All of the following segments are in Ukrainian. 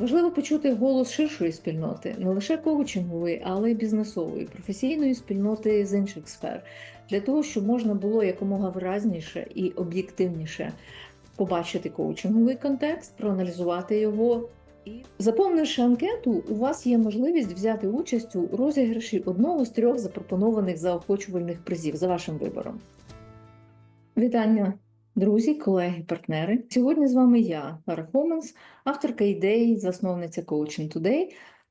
Важливо почути голос ширшої спільноти, не лише коучингової, але й бізнесової, професійної спільноти з інших сфер, для того, щоб можна було якомога виразніше і об'єктивніше побачити коучинговий контекст, проаналізувати його. І заповнивши анкету, у вас є можливість взяти участь у розіграші одного з трьох запропонованих заохочувальних призів за вашим вибором. Вітання, друзі, колеги, партнери. Сьогодні з вами я, Лара Хоменс, авторка ідей, засновниця Coaching Today,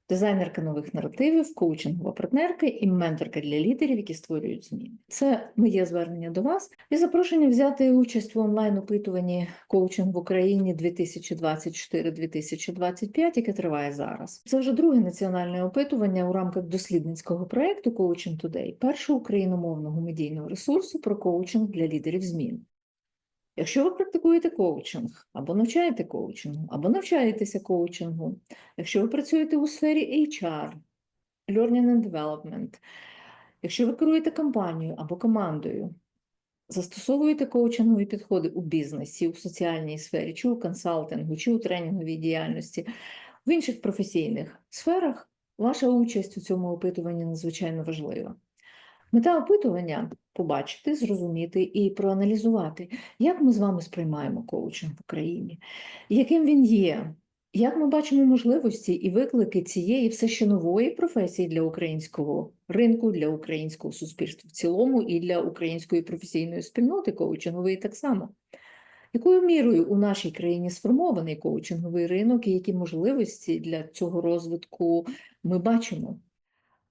дизайнерка нових наративів, коучингова партнерка і менторка для лідерів, які створюють зміни. Це моє звернення до вас і запрошення взяти участь в онлайн-опитуванні коучинг в Україні 2024-2025, яке триває зараз. Це вже друге національне опитування у рамках дослідницького проекту Coaching Today, першого україномовного медійного ресурсу про коучинг для лідерів змін. Якщо ви практикуєте коучинг, або навчаєте коучингу, або навчаєтеся коучингу, якщо ви працюєте у сфері HR, Learning and Development, якщо ви керуєте компанією або командою, застосовуєте коучингові підходи у бізнесі, у соціальній сфері, чи у консалтингу, чи у тренінговій діяльності, в інших професійних сферах, ваша участь у цьому опитуванні надзвичайно важлива. Мета опитування побачити, зрозуміти і проаналізувати, як ми з вами сприймаємо коучинг в Україні, яким він є, як ми бачимо можливості і виклики цієї все ще нової професії для українського ринку, для українського суспільства в цілому і для української професійної спільноти коучингової так само. Якою мірою у нашій країні сформований коучинговий ринок і які можливості для цього розвитку ми бачимо?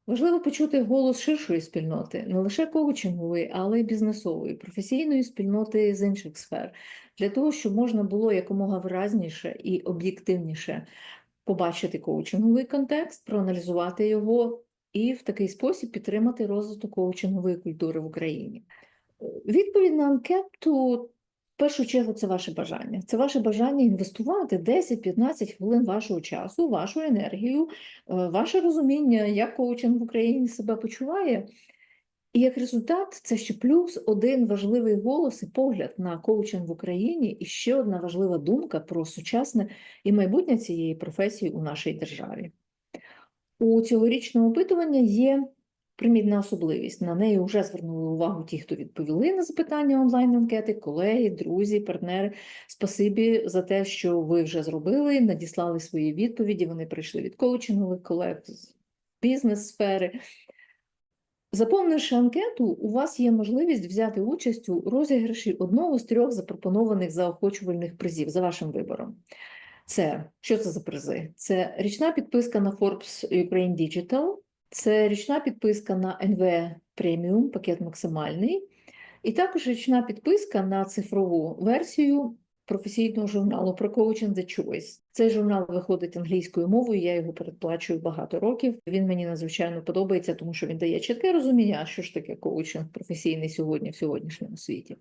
Важливо почути голос ширшої спільноти, не лише коучингової, але й бізнесової, професійної спільноти з інших сфер, для того, щоб можна було якомога виразніше і об'єктивніше побачити коучинговий контекст, проаналізувати його і в такий спосіб підтримати розвиток коучингової культури в Україні. Відповідь на анкету. Першу чергу це ваше бажання. Це ваше бажання інвестувати 10-15 хвилин вашого часу, вашу енергію, е, ваше розуміння, як коучинг в Україні себе почуває. І як результат, це ще плюс один важливий голос і погляд на коучинг в Україні, і ще одна важлива думка про сучасне і майбутнє цієї професії у нашій державі. У цьогорічному опитуванні є примітна особливість. На неї вже звернули увагу ті, хто відповіли на запитання онлайн-анкети, колеги, друзі, партнери. Спасибі за те, що ви вже зробили, надіслали свої відповіді. Вони прийшли від коучингових колег з бізнес-сфери. Заповнивши анкету, у вас є можливість взяти участь у розіграші одного з трьох запропонованих заохочувальних призів за вашим вибором. Це що це за призи? Це річна підписка на Forbes Ukraine Digital, це річна підписка на NV Premium, пакет максимальний, і також річна підписка на цифрову версію професійного журналу про Coaching The Choice. Цей журнал виходить англійською мовою, я його передплачую багато років. Він мені надзвичайно подобається, тому що він дає чітке розуміння, що ж таке коучинг професійний сьогодні в сьогоднішньому світі.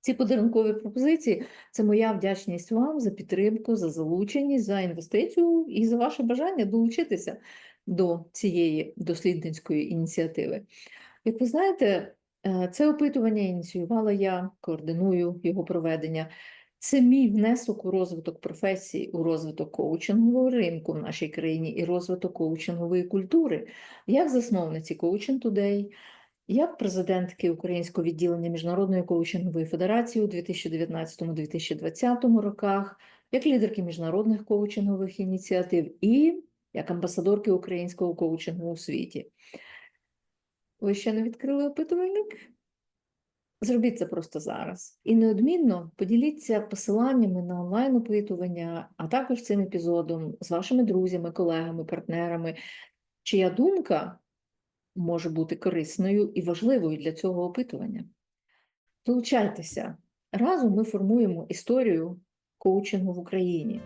Ці подарункові пропозиції це моя вдячність вам за підтримку, за залученість, за інвестицію і за ваше бажання долучитися до цієї дослідницької ініціативи. Як ви знаєте, е, це опитування ініціювала я, координую його проведення. Це мій внесок у розвиток професії, у розвиток коучингового ринку в нашій країні і розвиток коучингової культури, як засновниці Coaching Today, як президентки Українського відділення Міжнародної коучингової федерації у 2019-2020 роках, як лідерки міжнародних коучингових ініціатив і як амбасадорки українського коучингу у світі. Ви ще не відкрили опитувальник? Зробіть це просто зараз. І неодмінно поділіться посиланнями на онлайн-опитування, а також цим епізодом з вашими друзями, колегами, партнерами, чия думка може бути корисною і важливою для цього опитування. Долучайтеся. Разом ми формуємо історію коучингу в Україні.